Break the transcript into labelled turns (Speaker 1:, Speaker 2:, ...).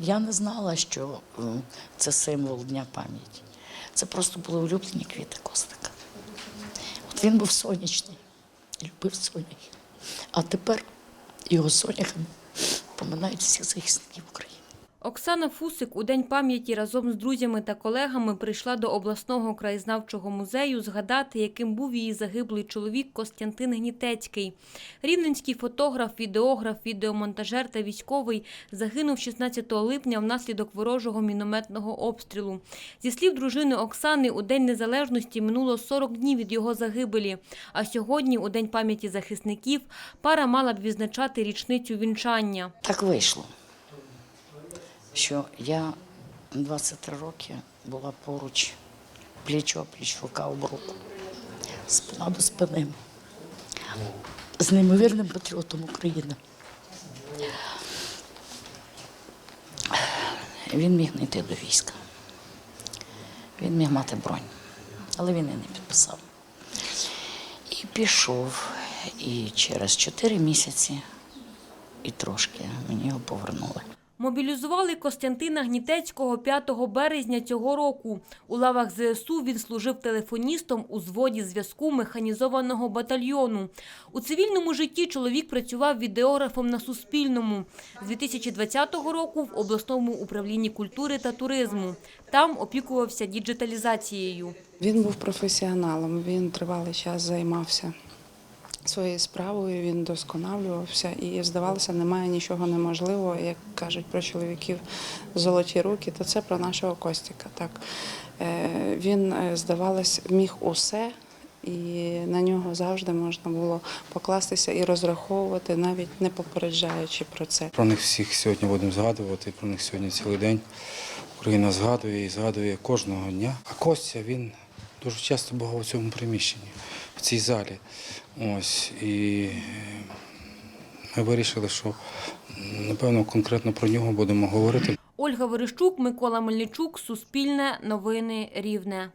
Speaker 1: Я не знала, що е, це символ Дня пам'яті. Це просто були улюблені квіти Костика. От він був сонячний, любив соняхи. А тепер його соняхами поминають всіх захисників України.
Speaker 2: Оксана Фусик у День пам'яті разом з друзями та колегами прийшла до обласного краєзнавчого музею згадати, яким був її загиблий чоловік Костянтин Гнітецький. Рівненський фотограф, відеограф, відеомонтажер та військовий загинув 16 липня внаслідок ворожого мінометного обстрілу. Зі слів дружини Оксани, у День Незалежності минуло 40 днів від його загибелі. А сьогодні, у День пам'яті захисників, пара мала б відзначати річницю вінчання.
Speaker 1: Так вийшло, що я 23 роки була поруч, плічо, пліч, рука об руку, спина до спини, з неймовірним патріотом України. Він міг не йти до війська. Він міг мати бронь, але він і не підписав. І пішов. І через 4 місяці і трошки мені його повернули.
Speaker 2: Мобілізували Костянтина Гнітецького 5 березня цього року. У лавах ЗСУ він служив телефоністом у зводі зв'язку механізованого батальйону. У цивільному житті чоловік працював відеографом на Суспільному. З 2020 року в обласному управлінні культури та туризму. Там опікувався діджиталізацією.
Speaker 3: Він був професіоналом, він тривалий час займався своєю справою, він досконалювався і, здавалося, немає нічого неможливого. Як кажуть про чоловіків золоті руки, то це про нашого Костіка. Так. Е, Він, е, здавалось, міг усе. І на нього завжди можна було покластися і розраховувати, навіть не попереджаючи про це.
Speaker 4: Про них всіх сьогодні будемо згадувати, про них сьогодні цілий день. Україна згадує і згадує кожного дня. А Костя він дуже часто був у цьому приміщенні, в цій залі. Ось. І ми вирішили, що напевно конкретно про нього будемо говорити.
Speaker 2: Ольга Верещук, Микола Мельничук, Суспільне, Новини Рівне.